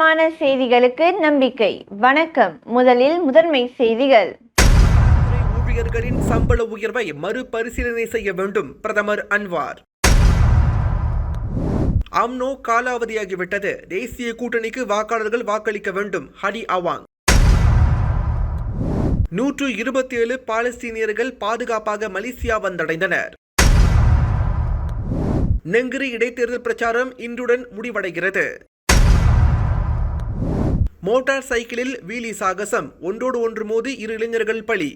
நம்பகமான செய்திகளுக்கு நம்பிக்கை. வணக்கம். முதலில் முதன்மை செய்திகள். ஊழியர்களின் சம்பள உயர்வை மறுபரிசீலனை செய்ய வேண்டும் பிரதமர் அன்வார். அம்னோ காலாவதியாகிவிட்டது. தேசிய கூட்டணிக்கு வாக்காளர்கள் வாக்களிக்க வேண்டும் ஹரி அவாங். நூற்று இருபத்தி ஏழு பாலஸ்தீனியர்கள் பாதுகாப்பாக மலேசியா வந்தடைந்தனர். நெங்கிரி இடைத்தேர்தல் பிரச்சாரம் இன்றுடன் முடிவடைகிறது. மோட்டார் சைக்கிளில் வீலி சாகசம். ஒன்றோடு ஒன்று மோதி இரு இளைஞர்கள் பலி.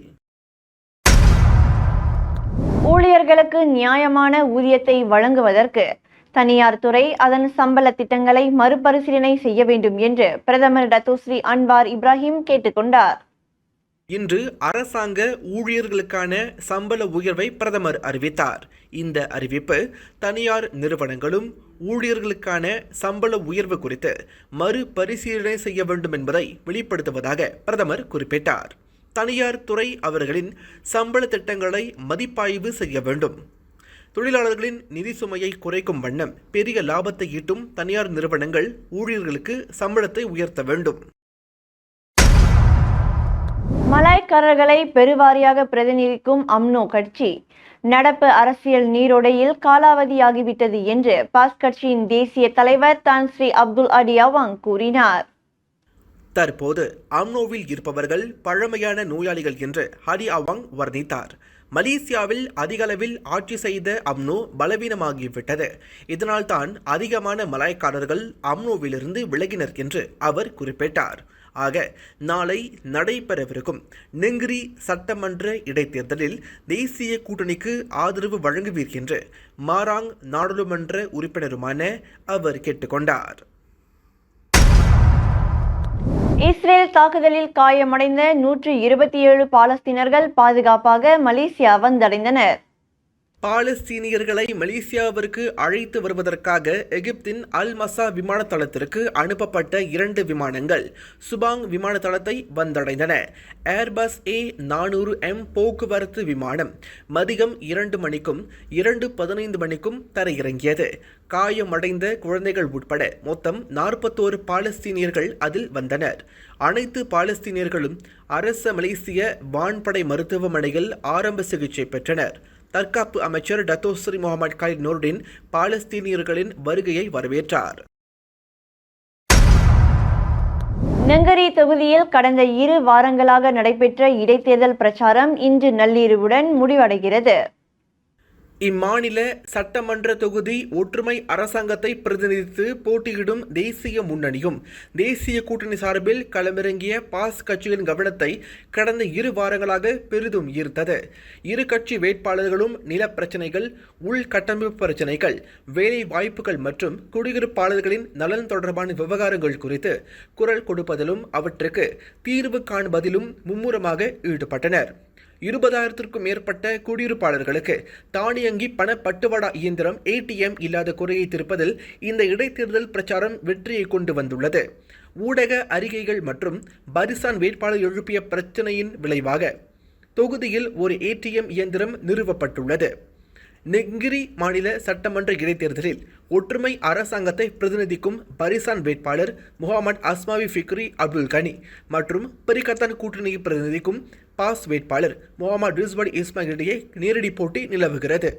ஊழியர்களுக்கு நியாயமான ஊதியத்தை வழங்குவதற்கு தனியார் துறை அதன் சம்பள திட்டங்களை மறுபரிசீலனை செய்ய வேண்டும் என்று பிரதமர் டத்தோஸ்ரீ அன்வார் இப்ராஹிம் கேட்டுக்கொண்டார் இன்று அரசாங்க ஊழியர்களுக்கான சம்பள உயர்வை பிரதமர் அறிவித்தார். இந்த அறிவிப்பு தனியார் நிறுவனங்களும் ஊழியர்களுக்கான சம்பள உயர்வு குறித்து மறுபரிசீலனை செய்ய வேண்டும் என்பதை வெளிப்படுத்துவதாக பிரதமர் குறிப்பிட்டார். தனியார் துறை அவர்களின் சம்பள திட்டங்களை மதிப்பாய்வு செய்ய வேண்டும். தொழிலாளர்களின் நிதி சுமையை குறைக்கும் வண்ணம் பெரிய லாபத்தை ஈட்டும் தனியார் நிறுவனங்கள் ஊழியர்களுக்கு சம்பளத்தை உயர்த்த வேண்டும். மலாய்க்காரர்களை பெருவாரியாக பிரதிநிதிக்கும் அம்னோ கட்சி. நடப்பு அரசியல் நீரோடையில் காலாவதியாகிவிட்டது என்று பாஸ் கட்சியின் தேசிய தலைவர் தான் ஸ்ரீ அப்துல் அடியாவாங் அவாங் கூறினார். தற்போது அம்னோவில் இருப்பவர்கள் பழமையான நோயாளிகள் என்று ஹரி அவாங் வர்ணித்தார். மலேசியாவில் அதிகளவில் ஆட்சி செய்த அம்னோ பலவீனமாகிவிட்டது. இதனால் தான் அதிகமான மலாய்க்காரர்கள் அம்னோவிலிருந்து விலகினர் என்று அவர் குறிப்பிட்டார். ஆக நாளை நடைபெறவிருக்கும் நெங்கிரி சட்டமன்ற இடைத்தேர்தலில் தேசிய கூட்டணிக்கு ஆதரவு வழங்குவீர் என்று மாராங் நாடாளுமன்ற உறுப்பினருமான அவர் கேட்டுக்கொண்டார். இஸ்ரேல் தாக்குதலில் காயமடைந்த நூற்று இருபத்தி ஏழு பாலஸ்தீனர்கள் பாதுகாப்பாக மலேசியா வந்தடைந்தனர். பாலஸ்தீனியர்களை மலேசியாவிற்கு அழைத்து வருவதற்காக எகிப்தின் அல் மசா விமான தளத்திற்கு அனுப்பப்பட்ட இரண்டு விமானங்கள் சுபாங் விமான தளத்தை வந்தடைந்தன. ஏர்பஸ் ஏ நானூறு எம் போக்குவரத்து விமானம் மதியம் இரண்டு மணிக்கும் இரண்டு பதினைந்து மணிக்கும் தரையிறங்கியது. காயமடைந்த குழந்தைகள் உட்பட மொத்தம் நாற்பத்தோரு பாலஸ்தீனியர்கள் அதில் வந்தனர். அனைத்து பாலஸ்தீனியர்களும் அரச மலேசிய வான்படை மருத்துவமனையில் ஆரம்ப சிகிச்சை பெற்றனர். தற்காப்பு அமைச்சர் Dato' Sri Mohamed Khaled Nordin பாலஸ்தீனியர்களின் வருகையை வரவேற்றார். நெங்கரி தொகுதியில் கடந்த இரு வாரங்களாக நடைபெற்ற இடைத்தேர்தல் பிரச்சாரம் இன்று நள்ளிரவுடன் முடிவடைகிறது. இம்மாநில சட்டமன்ற தொகுதி ஒற்றுமை அரசாங்கத்தை பிரதிநிதித்து போட்டியிடும் தேசிய முன்னணியும் தேசிய கூட்டணி சார்பில் களமிறங்கிய பாஸ் கட்சியின் கவனத்தை கடந்த இரு வாரங்களாக பெரிதும் ஈர்த்தது. இரு கட்சி வேட்பாளர்களும் நில பிரச்சனைகள் உள்கட்டமைப்பு பிரச்சனைகள் வேலை வாய்ப்புகள் மற்றும் குடியிருப்பாளர்களின் நலன் தொடர்பான விவகாரங்கள் குறித்து குரல் கொடுப்பதிலும் அவற்றுக்கு தீர்வு காண்பதிலும் மும்முரமாக ஈடுபட்டனர். இருபதாயிரத்திற்கும் மேற்பட்ட குடியிருப்பாளர்களுக்கு தானியங்கி பணப்பட்டுவாடா இயந்திரம் ஏடிஎம் இல்லாத குறையை திருப்பதில் இந்த இடைத்தேர்தல் பிரச்சாரம் வெற்றியை கொண்டு வந்துள்ளது. ஊடக அறிக்கைகள் மற்றும் பரிசான் வேட்பாளர் எழுப்பிய பிரச்சனையின் விளைவாக தொகுதியில் ஒரு ஏடிஎம் இயந்திரம் நிறுவப்பட்டுள்ளது. நெங்கிரி மாநில சட்டமன்ற இடைத்தேர்தலில் ஒற்றுமை அரசாங்கத்தை பிரதிநிதிக்கும் பரிசான் வேட்பாளர் முகமது அஸ்மாவி ஃபிக்ரி அப்துல் கனி மற்றும் பெரிகத்தான் கூட்டணியை பிரதிநிதிக்கும் பாஸ் வேட்பாளர் முகமது ரிஸ்வன் இஸ்மாயில் இடையே நேரடி போட்டி நிலவுகிறது.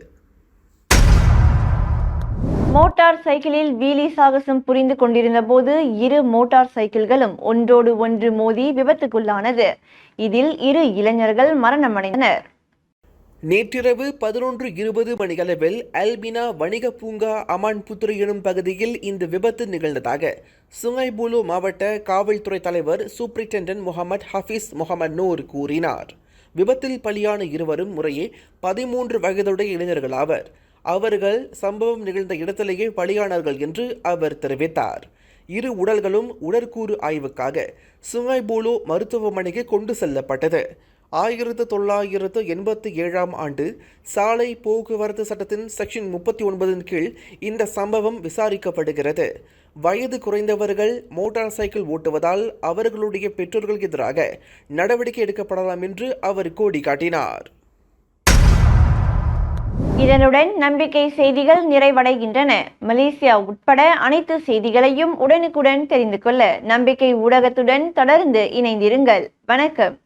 மோட்டார் சைக்கிளில் வீலி சாகசம் புரிந்து கொண்டிருந்த போது இரு மோட்டார் சைக்கிள்களும் ஒன்றோடு ஒன்று மோதி விபத்துக்குள்ளானது. இதில் இரு இளைஞர்கள் மரணமடைந்தனர். நேற்றிரவு பதினொன்று இருபது மணியளவில் அல்பினா வணிக பூங்கா அமான்புத்துறை எனும் பகுதியில் இந்த விபத்து நிகழ்ந்ததாக சுங்கைபுலு மாவட்ட காவல்துறை தலைவர் superintendent Mohamad Hafiz Mohamad Noor கூறினார். விபத்தில் பலியான இருவரும் முறையே பதிமூன்று வயதுடைய இளைஞர்களாவர். அவர்கள் சம்பவம் நிகழ்ந்த இடத்திலேயே பலியானார்கள் என்று அவர் தெரிவித்தார். இரு உடல்களும் உடற்கூறு ஆய்வுக்காக சுங்கைபூலு மருத்துவமனைக்கு கொண்டு செல்லப்பட்டது. ஆயிரத்து தொள்ளாயிரத்து எண்பத்தி ஏழாம் ஆண்டு சாலை போக்குவரத்து சட்டத்தின் செக்ஷன் முப்பத்தி ஒன்பதின் கீழ் இந்த சம்பவம் விசாரிக்கப்படுகிறது. வயது குறைந்தவர்கள் மோட்டார் சைக்கிள் ஓட்டுவதால் அவர்களுடைய பெற்றோர்களுக்கு எதிராக நடவடிக்கை எடுக்கப்படலாம் என்று அவர் கோடி காட்டினார் இதனுடன் நம்பிக்கை செய்திகள் நிறைவடைகின்றன. மலேசியா உட்பட அனைத்து செய்திகளையும் உடனுக்குடன் தெரிந்து கொள்ள நம்பிக்கை ஊடகத்துடன் தொடர்ந்து இணைந்திருங்கள். வணக்கம்.